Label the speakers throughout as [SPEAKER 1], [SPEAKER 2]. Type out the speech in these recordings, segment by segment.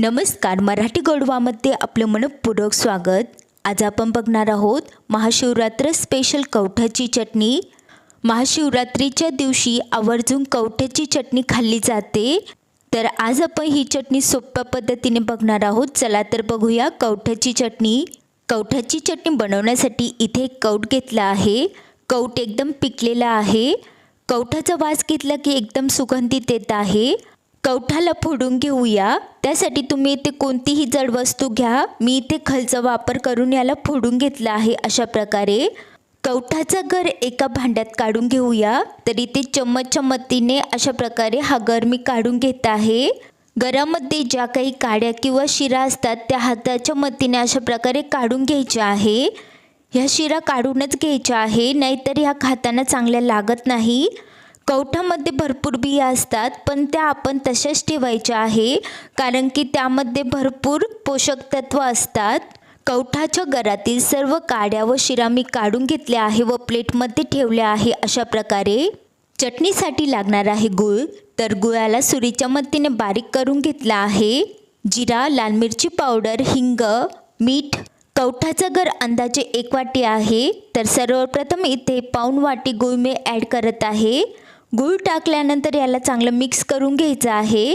[SPEAKER 1] नमस्कार मराठी गोडवामध्ये आपलं मनपूर्वक स्वागत. आज आपण बघणार आहोत महाशिवरात्र स्पेशल कवठाची चटणी. महाशिवरात्रीच्या दिवशी आवर्जून कवठ्याची चटणी खाल्ली जाते. तर आज आपण ही चटणी सोप्या पद्धतीने बघणार आहोत. चला तर बघूया कवठ्याची चटणी. कवठाची चटणी बनवण्यासाठी इथे एक कौट घेतला आहे. कौट एकदम पिकलेला आहे. कवठाचा वास घेतला की एकदम सुगंधित येत आहे. कवठाला फोडून घेऊया. त्यासाठी तुम्ही इथे कोणतीही जड वस्तू घ्या. मी इथे खलचा वापर करून याला फोडून घेतला आहे अशा प्रकारे. कवठाचा घर एका भांड्यात काढून घेऊया. तर इथे चम्मचच्या मदतीने अशा प्रकारे हा गर मी काढून घेत आहे. गरामध्ये ज्या काही काड्या किंवा शिरा असतात त्या हाताच्या मदतीने अशा प्रकारे काढून घ्यायच्या आहे. ह्या शिरा काढूनच घ्यायच्या आहे. नाहीतर ह्या खाताना चांगल्या लागत नाही. कवठामध्ये भरपूर बिया असतात पण त्या आपण तशाच ठेवायच्या आहे कारण की त्यामध्ये भरपूर पोषक तत्व असतात. कवठाच्या गरातील सर्व काड्या व शिरा मी काढून घेतल्या आहे व प्लेटमध्ये ठेवल्या आहे अशा प्रकारे. चटणीसाठी लागणार आहे गूळ तर गुळाला सुरीच्या मदतीने बारीक करून घेतला आहे. जिरा लाल मिरची पावडर हिंग मीठ कवठाचा घर अंदाजे एक वाटी आहे तर सर्वप्रथम इथे पाऊण वाटी गूळ मी ॲड करत आहे. गूळ टाकल्यानंतर याला चांगलं मिक्स करून घ्यायचं आहे.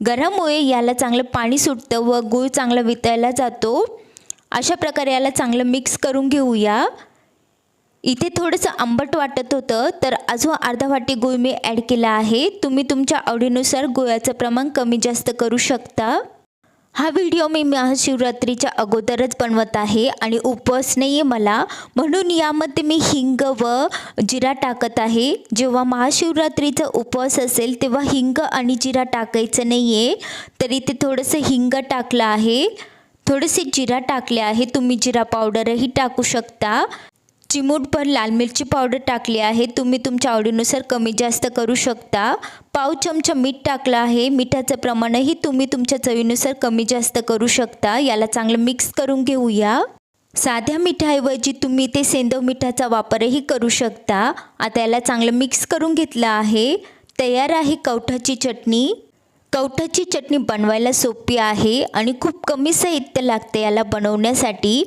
[SPEAKER 1] गरममुळे याला चांगलं पाणी सुटतं व गूळ चांगला वितळला जातो. अशा प्रकारे याला चांगलं मिक्स करून घेऊया. इथे थोडंसं आंबट वाटत होतं तर अजून अर्धा वाटी गुळ मी ॲड केला आहे. तुम्ही तुमच्या आवडीनुसार गुळाचं प्रमाण कमी जास्त करू शकता. हा व्हिडिओ मी महाशिवरात्रीच्या अगोदरच बनवत आहे आणि उपवास नाही आहे मला. म्हणून यामध्ये मी हिंग व जिरा टाकत आहे. जेव्हा महाशिवरात्रीचा उपवास असेल तेव्हा हिंग आणि जिरा टाकायचं नाही आहे तरी ते थोडंसं हिंग टाकलं आहे. थोडेसे जिरा टाकले आहे. तुम्ही जिरा पावडरही टाकू शकता. चिमूटभर लाल मिरची पावडर टाकली आहे. तुम्ही तुमच्या आवडीनुसार कमी जास्त करू शकता. पाव चमचा मीठ टाकलं आहे. मिठाचं प्रमाणही तुम्ही तुमच्या चवीनुसार कमी जास्त करू शकता. याला चांगलं मिक्स करून घेऊया. साध्या मिठाऐवजी तुम्ही ते सेंदव मिठाचा वापरही करू शकता. आता याला चांगलं मिक्स करून घेतलं आहे. तयार आहे कवठाची चटणी. कवठाची चटणी बनवायला सोपी आहे आणि खूप कमी साहित्य लागते याला बनवण्यासाठी.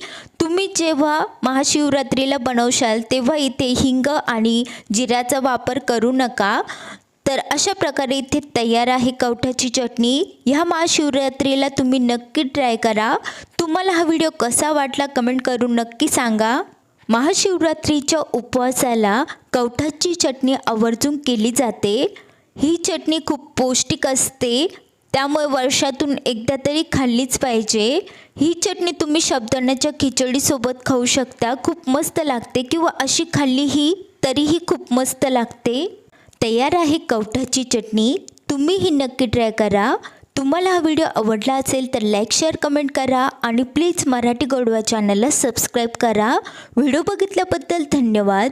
[SPEAKER 1] तुम्ही जेव्हा महाशिवरात्रीला बनवशाल तेव्हा इथे हिंग आणि जिऱ्याचा वापर करू नका. तर अशा प्रकारे इथे तयार आहे कवठाची चटणी. ह्या महाशिवरात्रीला तुम्ही नक्की ट्राय करा. तुम्हाला हा व्हिडिओ कसा वाटला कमेंट करून नक्की सांगा. महाशिवरात्रीच्या उपवासाला कवठाची चटणी आवर्जून केली जाते. ही चटणी खूप पौष्टिक असते. त्यामुळे वर्षातून एकदा तरी खाल्लीच पाहिजे. ही चटणी तुम्ही शब्दाण्याच्या खिचडीसोबत खाऊ शकता. खूप मस्त लागते किंवा अशी खाल्ली ही तरीही खूप मस्त लागते. तयार आहे कवठाची चटणी. तुम्ही ही नक्की ट्राय करा. तुम्हाला हा व्हिडिओ आवडला असेल तर लाईक शेअर कमेंट करा आणि प्लीज मराठी गोडवा चॅनलला सबस्क्राईब करा. व्हिडिओ बघितल्याबद्दल धन्यवाद.